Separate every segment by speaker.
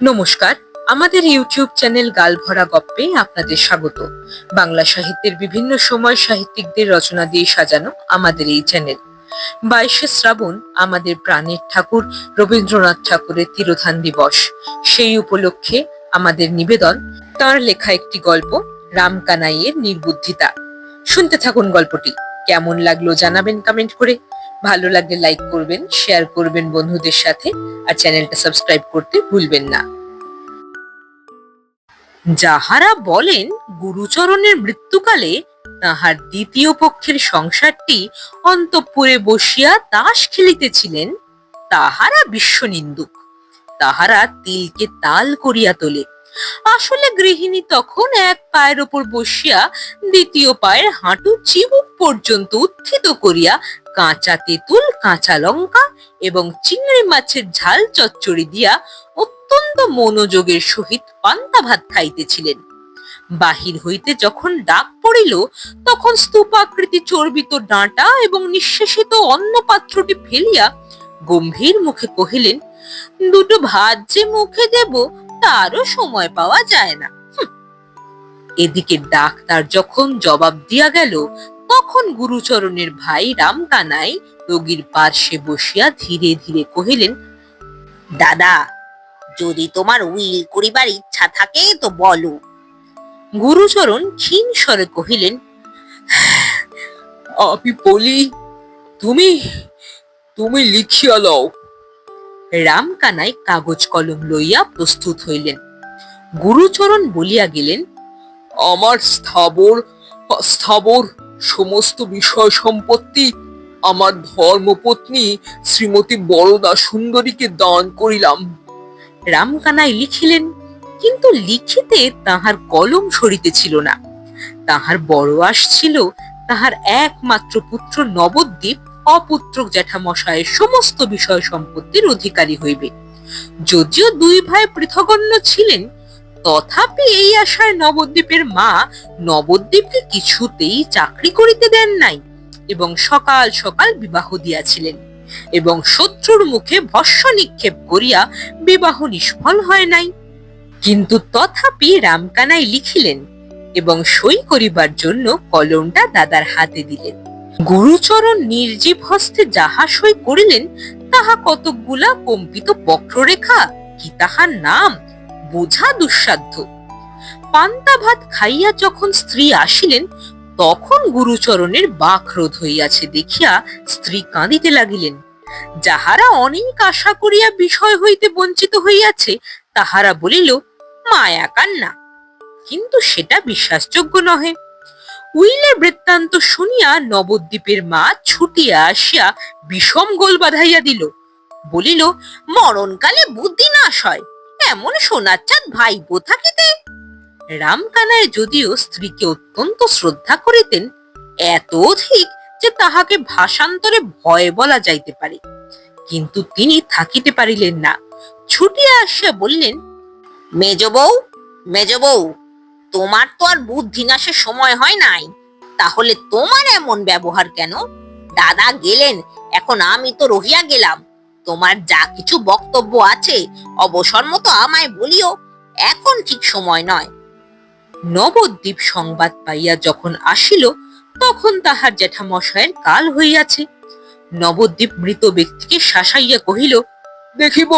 Speaker 1: নমস্কার, আমাদের YouTube channel গালভরা গপ্পে আপনাদের স্বাগত। বাংলা সাহিত্যের বিভিন্ন সময় সাহিত্যিকদের রচনা দিয়ে সাজানো আমাদের এই চ্যানেল। বাইশে শ্রাবণ আমাদের প্রাণের ঠাকুর রবীন্দ্রনাথ ঠাকুরের তিরোধান দিবস। সেই উপলক্ষে আমাদের নিবেদন, তার লেখা একটি গল্প রামকানাইয়ের নির্বুদ্ধিতা। শুনতে থাকুন গল্পটি। কেমন লাগল জানাবেন কমেন্ট করে। ভালো লাগলে লাইক করবেন শেয়ার করবেন বন্ধুদের সাথে, আর চ্যানেলটা সাবস্ক্রাইব করতে ভুলবেন না। যাহারা বলেন গুরুচরণের মৃত্যুকালে তাহার দ্বিতীয় পক্ষের সংসারটি অন্তঃপুরে বসিয়া তাস খেলিতেছিলেন, তাহারা বিশ্বনিন্দুক। তাহারা তিলকে তাল করিয়া তোলে। আসলে গৃহিণী তখন এক পায়ের ওপর বসিয়া দ্বিতীয় পায়ের হাঁটু চিবুক পর্যন্ত উত্থিত করিয়া কাঁচা তেঁতুল, কাঁচা লঙ্কা এবং চিংড়ি মাছের ঝাল চচ্চড়ি দিয়া অত্যন্ত মনোযোগের সহিত পান্তা ভাত খাইতেছিলেন। বাহির হইতে যখন ডাক পড়িল, তখন স্তূপাকৃতি চর্বিত ডাঁটা এবং নিঃশেষিত অন্ন পাত্রটি ফেলিয়া গম্ভীর মুখে কহিলেন, দুটো ভাত যে মুখে দেব, তারও সময় পাওয়া যায় না। এদিকে ডাক্তার যখন জবাব দিয়া গেল তখন গুরুচরণের ভাই রামকানাই রোগীর পার্শ্বে বসিয়া ধীরে ধীরে কহিলেন,
Speaker 2: দাদা, যদি তোমার উইল করিবার ইচ্ছা থাকে তো বলো।
Speaker 1: গুরুচরণ ক্ষীণ স্বরে কহিলেন,
Speaker 3: আমি বলি, তুমি তুমি লিখিয়া লও।
Speaker 1: রামকানাই কাগজ কলম লইয়া প্রস্তুত হইলেন। গুরুচরণ বলিয়া গেলেন,
Speaker 3: আমার স্থাবর স্থাবর সমস্ত বিষয় সম্পত্তি আমার ধর্মপত্নী শ্রীমতী বরদা সুন্দরীকে দান করিলাম।
Speaker 1: রামকানাই লিখিলেন, কিন্তু লিখিতে তাহার কলম সরিতেছিল না। তাহার বড় আশ ছিল তাহার একমাত্র পুত্র নবদ্বীপ, অপুত্রক জ্যাঠামশায়ের সমস্ত বিষয় সম্পত্তির অধিকারী হইবে। যদিও দুই ভাই পৃথগণ্য ছিলেন তথাপি এই আশায় নবদ্বীপের মা নবদ্বীপকে কিছুতেই চাকরি করিতে দেন নাই এবং সকাল সকাল বিবাহ দিয়াছিলেন এবং শত্রুর মুখে ভস্য নিক্ষেপ করিয়া বিবাহ নিষ্ফল হয় নাই। কিন্তু তথাপি রামকানাই লিখিলেন এবং সই করিবার জন্য কলমটা দাদার হাতে দিলেন। গুরুচরণ নির্জীব হস্তে যাহা সই করিলেন, তাহা কতকগুলা কম্পিত বক্ররেখা কি তাহার নাম? বোঝা দুঃসাধ্য। পান্তা ভাত খাইয়া যখন স্ত্রী আসিলেন, তখন গুরুচরণের বাকরোধ হইয়াছে দেখিয়া স্ত্রী কাঁদিতে লাগিলেন। যাহারা অনেক আশা করিয়া বিষয় হইতে বঞ্চিত হইয়াছে, তাহারা বলিল, মায়া কান্না। কিন্তু সেটা বিশ্বাসযোগ্য নহে। উইলের বৃত্তান্ত শুনিয়া নবদ্বীপের মা ছুটিয়া আসিয়া বিষম গোল বাঁধাইয়া দিল। বলিল,
Speaker 2: মরণকালে বুদ্ধি নাশ হয়। এমন সোনার চাঁদ ভাইপো থাকিতে?
Speaker 1: রামকানায় যদিও স্ত্রীকে অত্যন্ত শ্রদ্ধা করিতেন, এত অধিক যে তাহাকে ভাষান্তরে ভয় বলা যাইতে পারে। কিন্তু তিনি থাকিতে পারিলেন না। ছুটিয়া আসিয়া বললেন,
Speaker 2: মেজ বউ মেজ বউ, তোমার তো আর বুদ্ধি নাশের সময় হয় নাই। তাহলে তোমার এমন ব্যবহার কেন? দাদা গেলেন, এখন আমি তো রহিয়া গেলাম। তোমার যা কিছু বক্তব্য আছে, অবসর মতো আমায় বলিও, এখন ঠিক সময় নয়।
Speaker 1: নবদ্বীপ সংবাদ পাইয়া যখন আসিল, তখন তাহার জ্যাঠামশায়ের কাল হইয়াছে। নবদ্বীপ মৃত ব্যক্তিকে শাসাইয়া কহিল,
Speaker 3: দেখিব,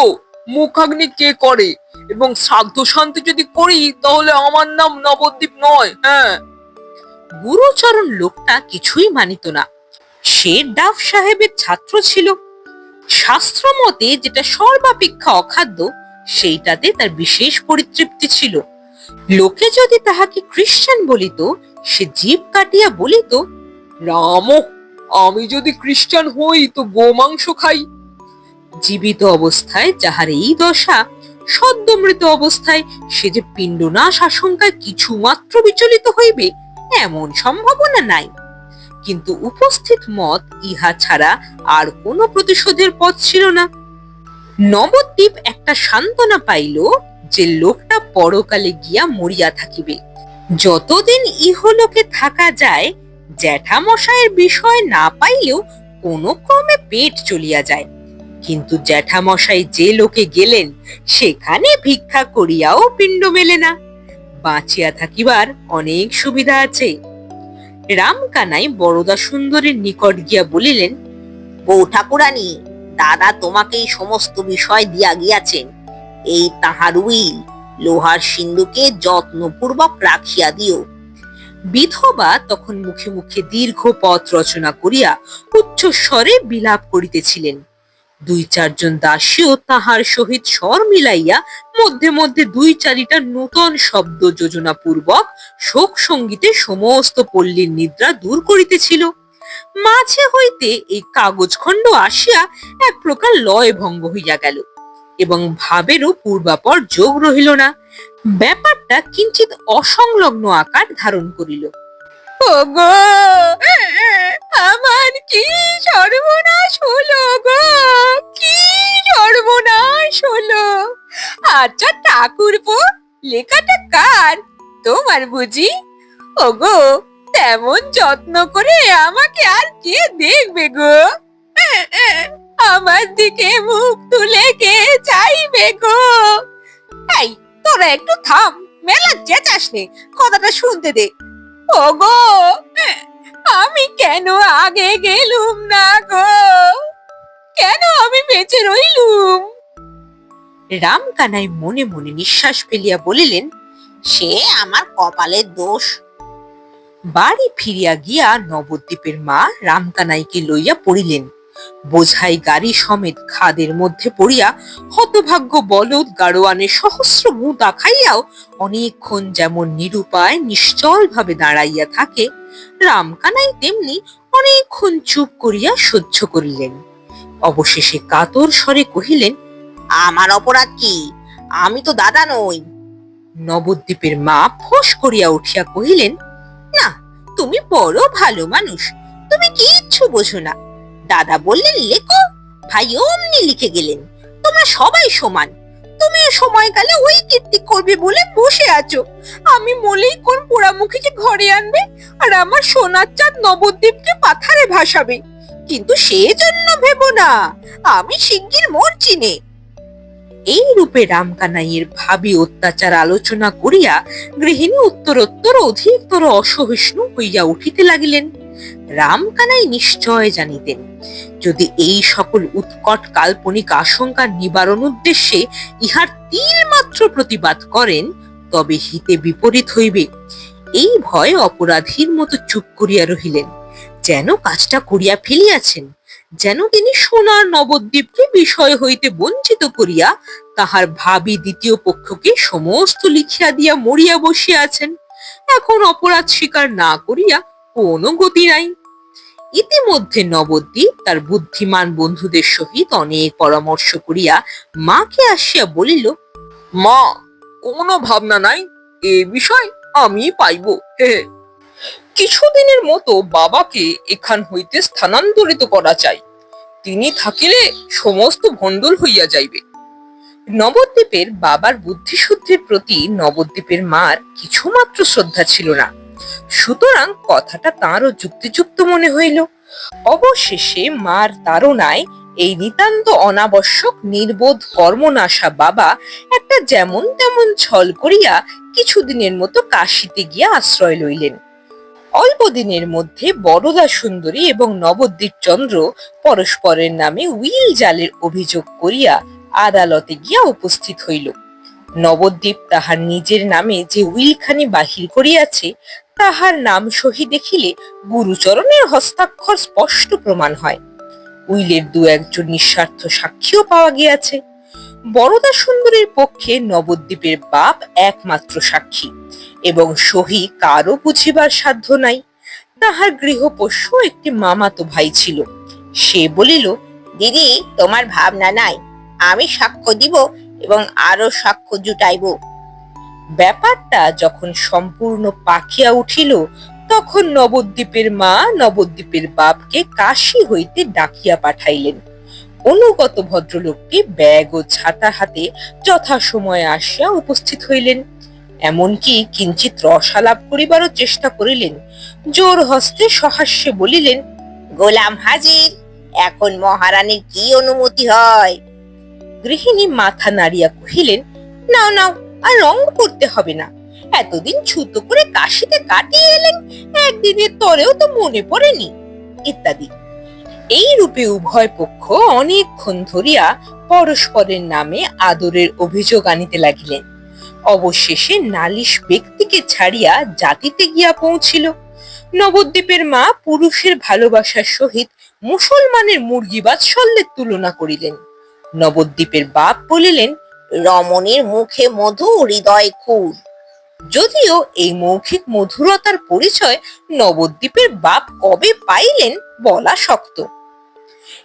Speaker 3: মুখাগ্নি কে করে, এবং শ্রাদ্ধ শান্তি যদি করি, তাহলে আমার নাম নবদ্বীপ নয় হ্যাঁ?
Speaker 1: গুরুচরণ লোকটা কিছুই মানিত না। সে ডাফ সাহেবের ছাত্র ছিল। শাস্ত্র মতে যেটা সর্বাপেক্ষা অখাদ্য, সেইটাতে তার বিশেষ পরিতৃপ্তি ছিল। লোকে যদি তাহাকে খ্রিস্টান বলিত, সে জীব কাটিয়া বলিত,
Speaker 3: রাম, আমি যদি খ্রিস্টান হই তো গোমাংস খাই।
Speaker 1: জীবিত অবস্থায় যাহার এই দশা সদ্য মৃত অবস্থায় সে যে পিণ্ডনাশ আশঙ্কায় কিছু মাত্র বিচলিত হইবে, এমন সম্ভাবনা নাই। কিন্তু উপস্থিত মত ইহা ছাড়া আর কোনো প্রতিশোধের পথ ছিল না। নবদ্বীপ একটা সান্ত্বনা পাইল যে লোকটা পরকালে গিয়া মরিয়া থাকিবে। যতদিন ইহলোকে থাকা যায়, জ্যাঠামশায়ের বিষয় না পাইলেও কোনো ক্রমে পেট চলিয়া যায়। কিন্তু জ্যাঠামশাই যে লোকে গেলেন, সেখানে ভিক্ষা করিয়াও পিণ্ড মেলে না। বাঁচিয়া থাকিবার অনেক সুবিধা আছে। রামকানাই বরদা সুন্দরীর নিকট গিয়া বলিলেন,
Speaker 2: বউ ঠাকুরানী, দাদা তোমাকে এই সমস্ত বিষয় দিয়া গিয়াছেন। এই তাহার উইল, লোহার সিন্ধুকে যত্নপূর্বক রাখিয়া দিও
Speaker 1: বিধবা তখন মুখে মুখে দীর্ঘ পথ রচনা করিয়া উচ্চ স্বরে বিলাপ করিতেছিলেন। দুই চারজন দাসীও তাহার সহিত স্বর মিলাইয়া মধ্যে মধ্যে দুই চারিটা নূতন শব্দ যোজনা পূর্বক শোক সঙ্গীতে সমস্ত পল্লীর নিদ্রা দূর করিতেছিল। মাঝে হইতে এই কাগজ খণ্ড আসিয়া এক প্রকার লয় ভঙ্গ হইয়া গেল এবং ভাবেরও পূর্বাপর যোগ রহিল না। ব্যাপারটা কিঞ্চিত অসংলগ্ন আকার ধারণ করিল। আমার কি লেখাটা কার? তোমার বুঝি? ওগো, তেমন যত্ন করে আমাকে আর কে দেখবে গো? আমার দিকে মুখ তুলে কে চাইবে গো? এই, তোরা একটু থাম, মেলা চেঁচাস নে, কথাটা শুনতে দে। ওগো, আমি কেন আগে গেলুম না গো? কেন আমি বেঁচে রইলুম? রামকানাই মনে মনে নিঃশ্বাস ফেলিয়া বলিলেন,
Speaker 2: সে আমার কপালের দোষ।
Speaker 1: বাড়ি ফিরিয়া গিয়া নবদ্বীপের মা রামকানাইকে লইয়া পড়িলেন। বোঝাই গাড়ি সমেত খাদের মধ্যে পড়িয়া হতভাগ্য বলদ গাড়োয়ানের সহস্র মুদা খাইয়াও অনেকক্ষণ যেমন নিরুপায় নিশ্চল ভাবে দাঁড়াইয়া থাকে, রামকানাই তেমনি অনেকক্ষণ চুপ করিয়া সহ্য করিলেন। অবশেষে কাতর স্বরে কহিলেন
Speaker 2: আমার অপরাধ কি? আমি তো দাদা নই।
Speaker 1: নবদ্বীপের মা ফোঁস করিয়া উঠিয়া কহিলেন, না, তুমি বড় ভালো মানুষ, তুমি কিচ্ছু বোঝো না। দাদা বললেন, লেখো, ভাই অমনি লিখে গেলেন, তোমরা সবাই সমান। তুমি সময়কালে ওই কীর্তি করবে বলে বসে আছো। আমি মলেই কোন পোড়ামুখীকে ঘরে আনবে আর আমার সোনার চাঁদ নবদ্বীপকে পাথারে ভাসাবে। কিন্তু সেজন্য ভেবো না, আমি শিগগির মরছি নে। এই রূপে রামকানাইয়ের ভাবি অত্যাচার আলোচনা করিয়া গৃহিণী উত্তরোত্তর অধিকতর অসহিষ্ণু হইয়া উঠিতে লাগিলেন। রামকানাই নিশ্চয় জানিতেন, যদি এই সকল উৎকট কাল্পনিক আশঙ্কা নিবারণ উদ্দেশ্যে ইহার তিল মাত্র প্রতিবাদ করেন, তবে হিতে বিপরীত হইবে। এই ভয় অপরাধীর মতো চুপ করিয়া রহিলেন। যেন কাজটা করিয়া ফেলিয়াছেন, যেন তিনি সোনার নবদ্বীপকে বিষয় হইতে বঞ্চিত করিয়া তাহার ভাবি দ্বিতীয় পক্ষকে সমস্ত লিখিয়া দিয়া মরিয়া বসিয়া আছেন এখন অপরাধ স্বীকার না করিয়া কোনো গতি নাই। ইতিমধ্যে নবদ্বীপ তার বুদ্ধিমান বন্ধুদের সহিত অনেক পরামর্শ করিয়া মাকে আসিয়া বলিল,
Speaker 3: মা, কোনো ভাবনা নাই, এ বিষয় আমি পাইব। হে। কিছুদিনের মতো বাবাকে এখান হইতে স্থানান্তরিত করা চাই। তিনি থাকিলে সমস্ত ভণ্ডুল হইয়া যাইবে।
Speaker 1: নবদ্বীপের বাবার বুদ্ধিশুদ্ধির প্রতি নবদ্বীপের মার কিছুমাত্র শ্রদ্ধা ছিল না। সুতরাং কথাটা তাঁরও যুক্তিযুক্ত মনে হইল। অবশেষে মার তাড়নায় এই নিতান্ত অনাবশ্যক, নির্বোধ কর্মনাশা বাবা একটা যেমন তেমন ছল করিয়া কিছুদিনের মতো কাশিতে গিয়া আশ্রয় লইলেন। অল্প দিনের মধ্যে বড়দা সুন্দরী এবং নবদ্বীপ চন্দ্র পরস্পরের নামে উইল জালের অভিযোগ করিয়া আদালতে গিয়া উপস্থিত হইল। নবদ্বীপ তাহার নিজের নামে যে উইলখানি বাহির করিয়াছে, তাহার নাম সহি দেখিলে গুরুচরণের হস্তাক্ষর স্পষ্ট প্রমাণ হয়। উইলের দু একজন নিঃস্বার্থ সাক্ষীও পাওয়া গিয়াছে। বরদা সুন্দরীর পক্ষে নবদ্বীপের বাপ একমাত্র সাক্ষী। এবং সহি কারও বুঝিবার সাধ্য নাই। তাহার গৃহপোষ্য একটি মামাতো ভাই ছিল। সে বলিল,
Speaker 2: দিদি, তোমার ভাবনা নাই। আমি সাক্ষ্য দিব এবং আরও সাক্ষ্য জুটাইব।
Speaker 1: ব্যাপারটা যখন সম্পূর্ণ পাকিয়া উঠিল, তখন নবদ্বীপের মা নবদ্বীপের বাপকে কাশি হইতে ডাকিয়া পাঠাইলেন। অনুগত ভদ্রলোকটি ব্যাগ ও ছাতা হাতে যথাসময়ে আসিয়া উপস্থিত হইলেন। এমনকি কিঞ্চিত রসালাপ করিবারও চেষ্টা করিলেন। জোর হস্তে সহাস্যে বলিলেন,
Speaker 2: গোলাম হাজির, এখন মহারানীর কি অনুমতি হয়?
Speaker 1: গৃহিণী মাথা নাড়িয়া কহিলেন, নাও নাও, আর রং করতে হবে না। এতদিন ছুতো করে কাশিতে কাটিয়ে এলেন, একদিনের তরেও তো মনে পড়েনি। ইত্যাদি। এই রূপে উভয় পক্ষ অনেকক্ষণ ধরিয়া পরস্পরের নামে আদরের অভিযোগ আনিতে লাগিলেন। অবশেষে নালিশ ব্যক্তিকে ছাড়িয়া জাতিতে গিয়া পৌঁছিল। নবদ্বীপের মা পুরুষের ভালোবাসার সহিত মুসলমানের মুরগি বাৎসল্যের তুলনা করিলেন। নবদ্বীপের বাপ বলিলেন,
Speaker 2: রমণের মুখে মধু হৃদয় খুর।
Speaker 1: যদিও এই মৌখিক মধুরতার পরিচয় নবদ্বীপের বাপ কবে পাইলেন বলা শক্ত।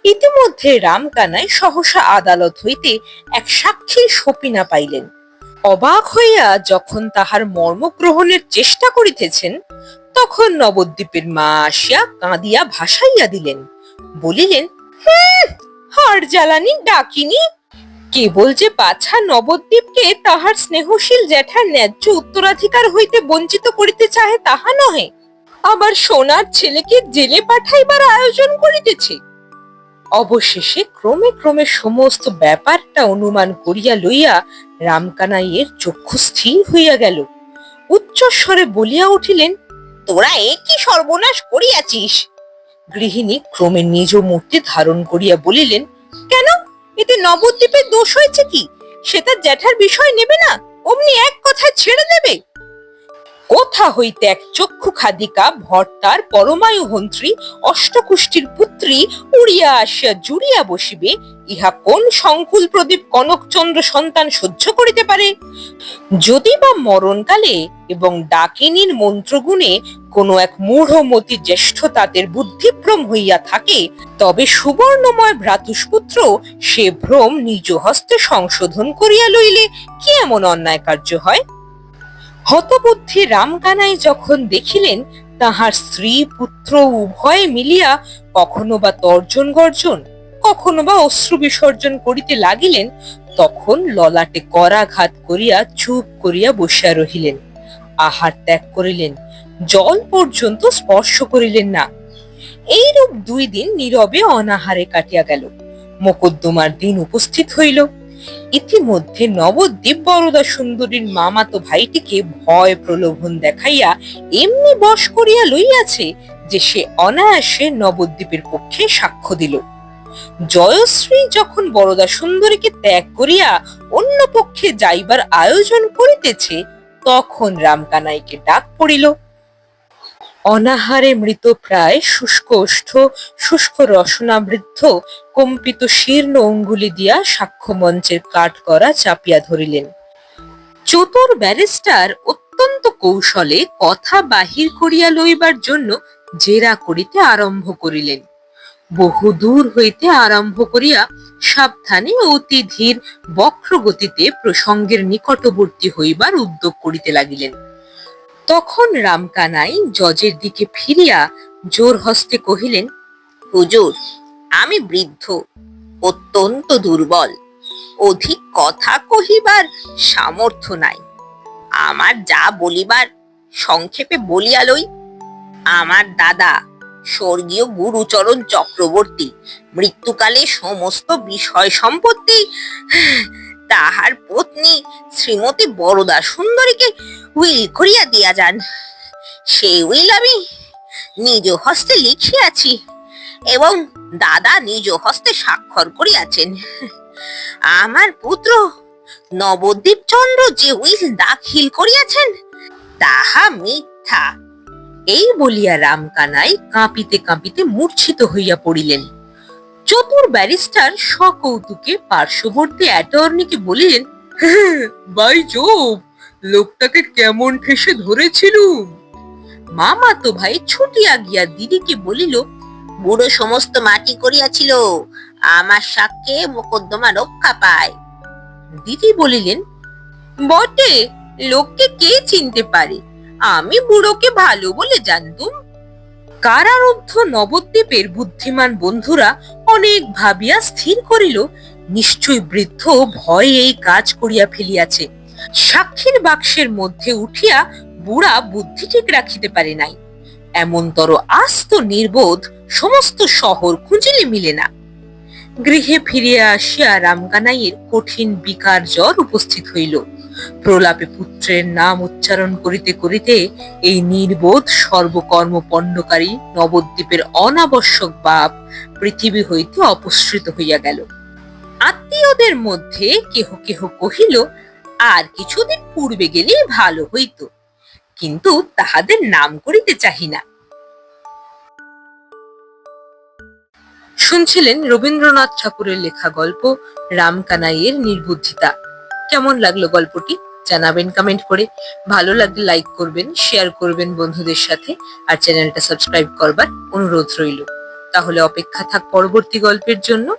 Speaker 1: ইতিমধ্যে রামকানাই সহসা আদালত হইতে এক সাক্ষীর সপিনা পাইলেন। অবাক হইয়া যখন তাহার মর্ম গ্রহণের চেষ্টা করিতেছেন তখন নবদ্বীপের মা আসিয়া কাঁদিয়া ভাসাইয়া দিলেন। বলিলেন "হুঁ, হাড় জ্বালানি ডাকিনি। কেবল যে পাছা নবদ্বীপকে তাহার স্নেহশীল জ্যাঠার ন্যায্য উত্তরাধিকার হইতে বঞ্চিত করিতে চাহে তাহা নহে। আবার সোনার ছেলেকে জেলে পাঠাইবার আয়োজন করিতেছে। অবশেষে ক্রমে ক্রমে সমস্ত ব্যাপারটা অনুমান করিয়া লইয়া রামকানাইয়ের চক্ষু স্থির হইয়া গেল। উচ্চস্বরে বলিয়া উঠিলেন,
Speaker 2: তোরা এ কি সর্বনাশ করিয়াছিস।
Speaker 1: গৃহিণী ক্রমে নিজ মূর্তি ধারণ করিয়া বলিলেন, কেন? এতে নবদ্বীপের দোষ হয়েছে কি? সে তার জ্যাঠার বিষয় নেবে না? অমনি এক কথা ছেড়ে দেবে? কোথা হইতে এক চক্ষু খাদিকা ভর্তার পরমায়ু হন্ত্রী অষ্টকুষ্টির পুত্রী উড়িয়া আসিয়া জুড়িয়া বসিবে ইহা কোন সংকুল প্রদীপ কনকচন্দ্র সন্তান সহ্য করিতে পারে? যদি বা মরণকালে এবং ডাকিনীর মন্ত্রগুণে কোনো এক মূঢ়মতি জ্যেষ্ঠ তাদের বুদ্ধিভ্রম হইয়া থাকে, তবে সুবর্ণময় ভ্রাতুষ্পুত্র সে ভ্রম নিজ হস্তে সংশোধন করিয়া লইলে কি এমন অন্যায় কার্য হয়? হতবুদ্ধি রামকানাই যখন দেখিলেন, তাহার স্ত্রী পুত্র উভয়ে মিলিয়া কখনো বা তর্জন গর্জন কখনো বা অশ্রু বিসর্জন করিতে লাগিলেন, তখন ললাটে করাঘাত করিয়া চুপ করিয়া বসিয়া রহিলেন। আহার ত্যাগ করিলেন, জল পর্যন্ত স্পর্শ করিলেন না। এইরূপ দুই দিন নীরবে অনাহারে কাটিয়া গেল। মোকদ্দমার দিন উপস্থিত হইল। ইতিমধ্যে নবদ্বীপ বরদা সুন্দরীর মামাতো ভাইটিকে ভয় প্রলোভন দেখাইয়া এমনি বশ করিয়া লইয়াছে যে সে অনায়াসে নবদ্বীপের পক্ষে সাক্ষ্য দিল। জয়শ্রী যখন বরদা সুন্দরীকে ত্যাগ করিয়া অন্য পক্ষে যাইবার আয়োজন করিতেছে, তখন রামকানাইকে ডাক পড়িল, অনাহারে মৃত প্রায় শুষ্ক ওষ্ঠ, শুষ্ক রসনাবৃদ্ধ কম্পিত শীর্ণ অঙ্গুলি দিয়া সাক্ষ্য মঞ্চের কাঠ করা চাপিয়া ধরিলেন। চতুর ব্যারিস্টার অত্যন্ত কৌশলে কথা বাহির করিয়া লইবার জন্য জেরা করিতে আরম্ভ করিলেন। বহু দূর হইতে আরম্ভ করিয়া সাবধানে অতি ধীর বক্রগতিতে প্রসঙ্গের নিকটবর্তী হইবার উদ্যোগ করিতে লাগিলেন। তখন রামকানাই জজের দিকে ফিরিয়া জোর হস্তে কহিলেন,
Speaker 2: হুজুর, আমি বৃদ্ধ, অত্যন্ত দুর্বল। অধিক কথা কহিবার সামর্থ্য নাই। আমার যা বলিবার সংক্ষেপে বলিয়া লই। আমার দাদা স্বর্গীয় গুরুচরণ চক্রবর্তী। মৃত্যুকালে সমস্ত বিষয় সম্পত্তি তাহার পত্নী শ্রীমতী বরদা সুন্দরীকে উইল করিয়া দিয়া যান। সেই উইল আমি নিজ হস্তে লিখিয়াছি এবং দাদা নিজ হস্তে স্বাক্ষর করিয়াছেন। আমার পুত্র নবদ্বীপ চন্দ্র যে উইল দাখিল করিয়াছেন, তাহা মিথ্যা।
Speaker 1: এই বলিয়া রামকানাই কাঁপিতে কাঁপিতে মূর্ছিত হইয়া পড়িলেন। চতুর ব্যারিস্টার সকৌতুকে পার্শ্ববর্তী অ্যাটর্নিকে বলিলেন বাই জোব লোকটাকে কেমন ঠেসে ধরেছিল? মামা তো ভাই ছুটিয়া গিয়া দিদিকে বলিল,
Speaker 2: বুড়ো সমস্ত মাটি করিয়াছিল, আমার সাক্ষ্যে মোকদ্দমা রক্ষা পায়।
Speaker 1: দিদি বলিলেন, বটে, লোককে কে চিনতে পারে? আমি বুড়োকে ভালো বলে জানতুম। কারারুদ্ধ নবদ্বীপের বুদ্ধিমান বন্ধুরা অনেক ভাবিয়া স্থির করিল, নিশ্চয় বৃদ্ধ ভয়ে এই কাজ করিয়া ফেলিয়াছে। সাক্ষীর বাক্সের মধ্যে উঠিয়া বুড়া বুদ্ধি ঠিক রাখিতে পারে নাই। এমনতর আস্ত নির্বোধ সমস্ত শহর খুঁজিলে মিলে না। গৃহে ফিরিয়া আসিয়া রামকানাইয়ের কঠিন বিকার জ্বর উপস্থিত হইল। প্রলাপে পুত্রের নাম উচ্চারণ করিতে করিতে এই নির্বোধ সর্বকর্ম পণ্যকারী নবদ্বীপের অনাবশ্যক বাপ পৃথিবী হইতে অপসৃত হইয়া গেল। আত্মীয়দের মধ্যে কেহ কেহ কহিল, আর কিছুদিন পূর্বে গেলেই ভালো হইত। কিন্তু তাহাদের নাম করিতে চাহি না। শুনছিলেন রবীন্দ্রনাথ ঠাকুরের লেখা গল্প রামকানাইয়ের নির্বুদ্ধিতা। কেমন লাগল গল্পটি? জানাবেন কমেন্ট করে। ভালো লাগলে লাইক করবেন শেয়ার করবেন বন্ধুদের সাথে, আর চ্যানেলটা সাবস্ক্রাইব করবার অনুরোধ রইল। তাহলে অপেক্ষা থাক পরবর্তী গল্পের জন্য।